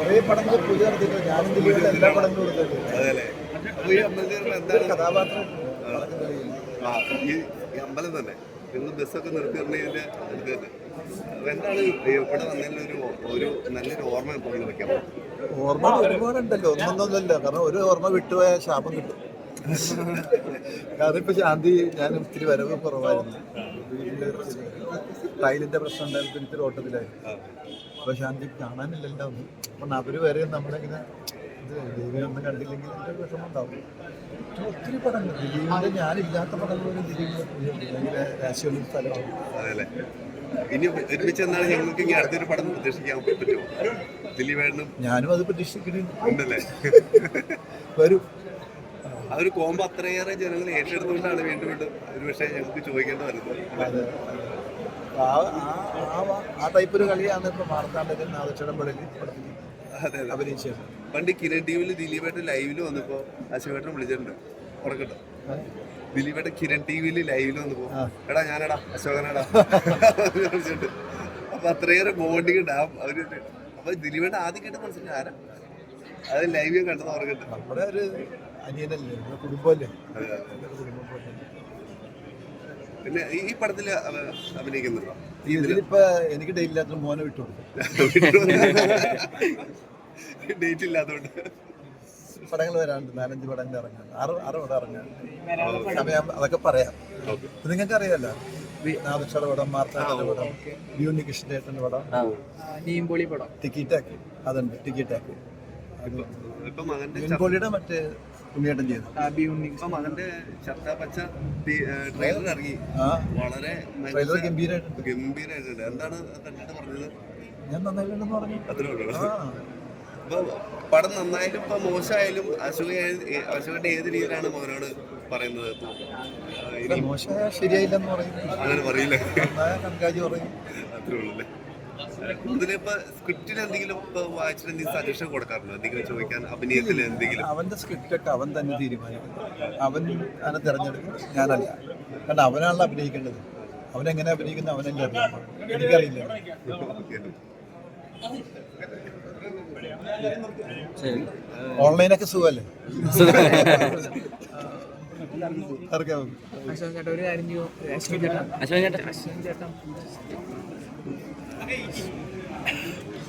കുറേ പടങ്ങൾ പുതിയ നടത്തിയിട്ടുണ്ട് ഞാനും ദിലീപിന്റെ എല്ലാ പടങ്ങളും എന്താണ് കഥാപാത്രം? ഈ അമ്പലം തന്നെ. നിങ്ങൾ ബസ്സൊക്കെ നിർത്തിയിടുന്നതിന്റെ ഇത് എന്താണ് ഇവിടെ വന്നതിലൊരു ഒരു നല്ലൊരു ഓർമ്മ വെക്കാം ഓർമ്മ ഒരുപാടുണ്ടല്ലോ. ഒന്നൊന്നുമല്ല കാരണം ഒരു ഓർമ്മ വിട്ടുപോയ ശാപം കിട്ടും. കാരണം ഇപ്പൊ ശാന്തി ഞാൻ ഒത്തിരി വരവ് കുറവായിരുന്നു. ടൈലിന്റെ പ്രശ്നം ഉണ്ടായിരുന്നു. ഇത്തിരി ഓട്ടത്തിലായിരുന്നു. അപ്പൊ ശാന്തി കാണാനില്ലല്ലോ ഒന്നും അപ്പൊ അവർ വരെ നമ്മളിങ്ങനെ ഇത് ദിലീപിനൊന്നും കണ്ടില്ലെങ്കിൽ എന്റെ ഒരു വിഷമം ഉണ്ടാവും. ഒത്തിരി പടങ്ങൾ. ദിലീപിന്റെ ഞാനില്ലാത്ത ദിലീപിന്റെ ഭയങ്കര രാശിയുള്ള സ്ഥലമാണ്. അതെല്ലേ ഇനി ഒരുമിച്ച് എന്താണ് ഞങ്ങൾക്ക് ഇനി അടുത്തൊരു പടം പ്രതീക്ഷിക്കാൻ പറ്റുമോ? ദിലീപേട്ടനും ഞാനും അത് പ്രതീക്ഷിക്കുന്നു ഉണ്ടല്ലേ? വരും. ആ ഒരു കോമ്പ് അത്രയേറെ ജനങ്ങൾ ഏറ്റെടുത്തുകൊണ്ടാണ് വീണ്ടും വീണ്ടും ഒരു പക്ഷേ ഞങ്ങൾക്ക് ചോദിക്കേണ്ടി വരുന്നത്. ആ ടൈപ്പ് ഒരു കളിയാണ് ഇപ്പൊ അഭിനയിച്ചത് പണ്ട് കിരൺ ടി വിയിൽ ദിലീപേട്ടൻ ലൈവിൽ വന്നപ്പോ അശോകേട്ടൻ വിളിച്ചിട്ടുണ്ട്. ഉറക്കട്ടോ ദിലീപേട്ട കിരൺ ടി വിയിൽ ലൈവിൽ വന്നപ്പോ ആ. എടാ ഞാനെടാ അശോകനെടാ. വിളിച്ചിട്ടുണ്ട്. അപ്പൊ അത്രയേറെ ബോണ്ടിങ് ഉണ്ടാവും അവർ. അപ്പൊ ദിലീപേട്ട ആദ്യം കേട്ട് മനസ്സിലായി ആരാ? അത് ലൈവ് കണ്ടത് ഉറക്കട്ടെ നമ്മുടെ ഒരു അനിയനല്ലേ കുടുംബമല്ലേ? കുടുംബം. പിന്നെ ഈ പടത്തിൽ അഭിനയിക്കുന്നുണ്ടോ? ഇതിലിപ്പോ എനിക്ക് ഡേറ്റ് ഇല്ലാത്ത മോനെ വിട്ടു ഡേറ്റ് ഇല്ലാത്തതുകൊണ്ട് പടങ്ങൾ വരാനുണ്ട്. നാലഞ്ച് പടങ്ങൾ ഇറങ്ങാൻ. ആറ് ആറ് പടം ഇറങ്ങാൻ. സമയം അതൊക്കെ പറയാം. നിങ്ങൾക്ക് അറിയാലോ? നാദക്ഷയുടെ പടം മാർത്താണ്ഡന്റെ പടം പൊളി പടം. ടിക്കി ടാക്ക് അതുണ്ട് ടിക്കി ടാക്ക് ഇപ്പൊ മകന്റെ മീൻകോളിയുടെ മറ്റേ ഉണ്ണിയേട്ടൻ ചെയ്തു. ഇപ്പൊ മകന്റെ ചത്ത പച്ച ട്രെയിലർ ഇറങ്ങി. വളരെ ട്രെയിലർ ഗംഭീരമായിട്ടുണ്ട് ഗംഭീരമായിട്ടുണ്ട് എന്താണ് പറഞ്ഞത്? ഞാൻ നന്നായിട്ടുണ്ടെന്ന് പറഞ്ഞു. അത്രേ ഉള്ളൂ. ഇപ്പൊ പടം നന്നായാലും ഇപ്പൊ മോശമായാലും അശോക അശോകന്റെ ഏത് രീതിയിലാണ് മോനോട് പറയുന്നത്? മോശമായ ശരിയായില്ലെന്ന് പറയുന്നത്. അങ്ങനെ പറയില്ല. കൺകാജി പറയും. അത്രേ ഉള്ളൂ സ്ക്രിപ്റ്റിൽ എന്തെങ്കിലും ഇപ്പൊ വായിച്ചിട്ട് എന്തെങ്കിലും സജഷൻ കൊടുക്കാറുണ്ടോ? എന്തെങ്കിലും ചോദിക്കാൻ അഭിനയത്തിൽ എന്തെങ്കിലും? അവന്റെ സ്ക്രിപ്റ്റ് ഒക്കെ അവൻ തന്നെ തീരുമാനിക്കും. അവൻ ആണ് തിരഞ്ഞെടുക്കും ഞാനല്ല. കാരണം അവനാണല്ലോ അഭിനയിക്കേണ്ടത്. അവനെങ്ങനെ എങ്ങനെ അഭിനയിക്കുന്ന അവനെന്നെ അറിയാം എനിക്കറിയില്ല. ഓൺലൈനൊക്കെ സുഖമല്ലേ? ഇറക്കാം അശോക് ചേട്ടാ ഒരു കാര്യം ചെയ്യൂ. അശ്വിൻ ചേട്ടൻ അശ്വിൻ ചേട്ടാ അശ്വിൻ ചേട്ടൻ めっちゃ。